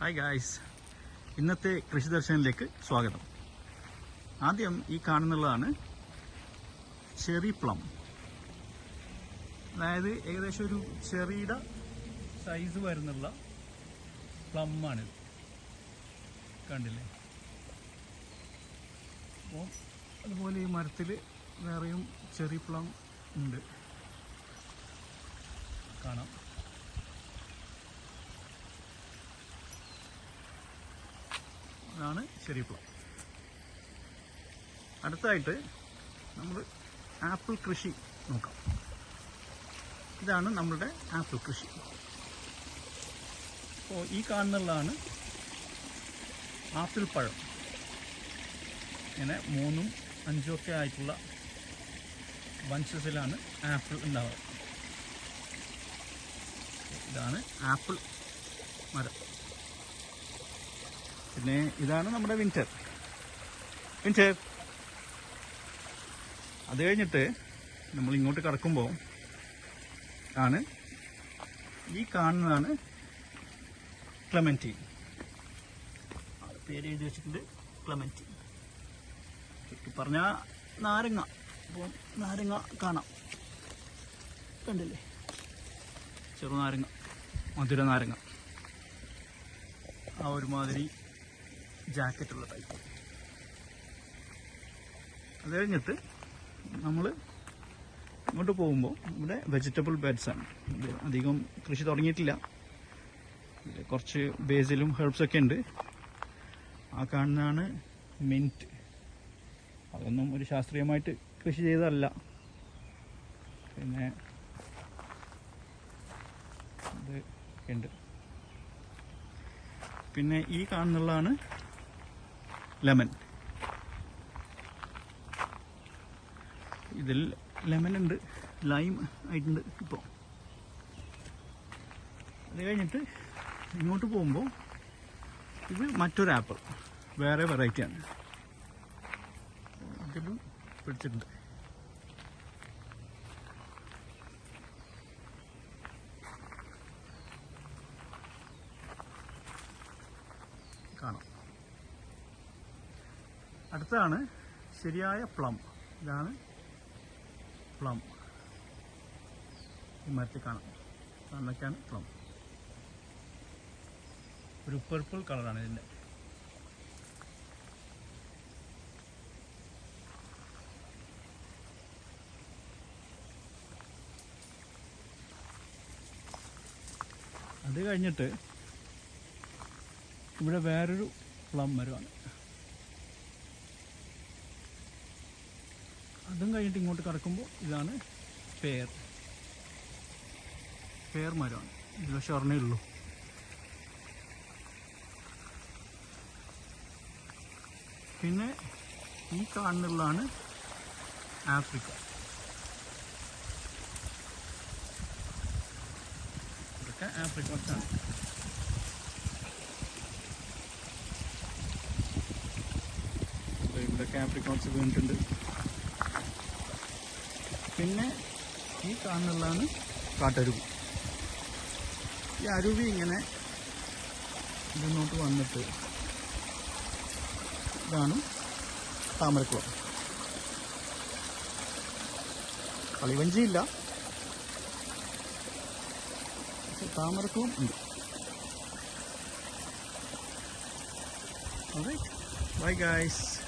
Hi guys ഇന്നത്തെ കൃഷി ദർശനിലേക്ക് സ്വാഗതം. ആദ്യം ഈ കാണുന്നുള്ളതാണ് ചെറി പ്ലം. അതായത് ഏകദേശം ഒരു ചെറിയുടെ സൈസ് വരുന്നുള്ള പ്ലം ആണ് കണ്ടില്ലേ? അപ്പോൾ അതുപോലെ ഈ മരത്തിൽ വേറെയും ചെറി പ്ലം ഉണ്ട്. കാണാം. ഇതാണ് ചെറി പ്ലം അടുത്തായിട്ട് നമ്മൾ ആപ്പിൾ കൃഷി നോക്കാം. ഇതാണ് നമ്മളുടെ ആപ്പിൾ കൃഷി. അപ്പോൾ ഈ കാണുന്നതാണ് ആപ്പിൾ പഴം. ഇങ്ങനെ മൂന്നും അഞ്ചും ഒക്കെ ആയിട്ടുള്ള ബഞ്ചസിലാണ് ആപ്പിൾ ഉണ്ടാവുക. ഇതാണ് ആപ്പിൾ മരം. പിന്നെ ഇതാണ് നമ്മുടെ വിന്റർ വിന്റർ അത് കഴിഞ്ഞിട്ട് നമ്മൾ ഇങ്ങോട്ട് കടക്കുമ്പോൾ ആണ് ഈ കാണുന്നതാണ് ക്ലമന്റി പേര് എഴുതി വെച്ചിട്ടുണ്ട് ക്ലമന്റി ചുറ്റി പറഞ്ഞാൽ നാരങ്ങ. അപ്പോൾ നാരങ്ങ കാണാം. കണ്ടില്ലേ? ചെറുനാരങ്ങ. മധുര നാരങ്ങ ആ ഒരുമാതിരി ജാക്കറ്റുള്ള ടൈപ്പ് അത് കഴിഞ്ഞിട്ട് നമ്മൾ ഇങ്ങോട്ട് പോകുമ്പോൾ ഇവിടെ വെജിറ്റബിൾ ബെഡ്സ് ആണ്. അധികം കൃഷി തുടങ്ങിയിട്ടില്ല. കുറച്ച് ബേസിലും ഹെർബ്സൊക്കെ ഉണ്ട്. ആ കാണുന്നതാണ് മിന്റ് അതൊന്നും ഒരു ശാസ്ത്രീയമായിട്ട് കൃഷി ചെയ്തതല്ല. പിന്നെ ഇത് ഉണ്ട്. പിന്നെ ഈ കാണുന്നുള്ളതാണ് ലെമൺ. ഇതിൽ ലെമൺ ഉണ്ട് ലൈം ആയിട്ടുണ്ട് ഇപ്പോൾ അത് കഴിഞ്ഞിട്ട് ഇങ്ങോട്ട് പോകുമ്പോൾ ഇത് മറ്റൊരു ആപ്പിൾ വേറെ വെറൈറ്റിയാണ് ഇതിലും പിടിച്ചിട്ടുണ്ട് കാണാം അടുത്താണ് ശരിയായ പ്ലം ഇതാണ് പ്ലം ഈ മരത്തിൽ കാണാം. അന്നൊക്കെയാണ് പ്ലം ഒരു പർപ്പിൾ കളറാണ് ഇതിന്റെ. അത് കഴിഞ്ഞിട്ട് ഇവിടെ വേറൊരു പ്ലം മരമാണ് അതും കഴിഞ്ഞിട്ട് ഇങ്ങോട്ട് കടക്കുമ്പോൾ ഇതാണ് പേർ. പേർ മരമാണ് ഇതിൽ ഒരെണ്ണേ ഉള്ളൂ. പിന്നെ ഈ കാണുന്നുള്ളതാണ് ആഫ്രിക്ക. ഇതൊക്കെ ആഫ്രിക്കോട്സാണ് ഇവിടെ ആഫ്രിക്കോൺസ് വീണിട്ടുണ്ട്. പിന്നെ ഈ കാണുന്നതാണ് കാട്ടരുവി. ഈ അരുവി ഇങ്ങനെ ഇതിനോട്ട് വന്നിട്ട് ഇതാണ് താമരക്കുളം. കളിവഞ്ചിയില്ല. പക്ഷെ താമരക്കുളം ഉണ്ട്. അതെ ബൈ guys.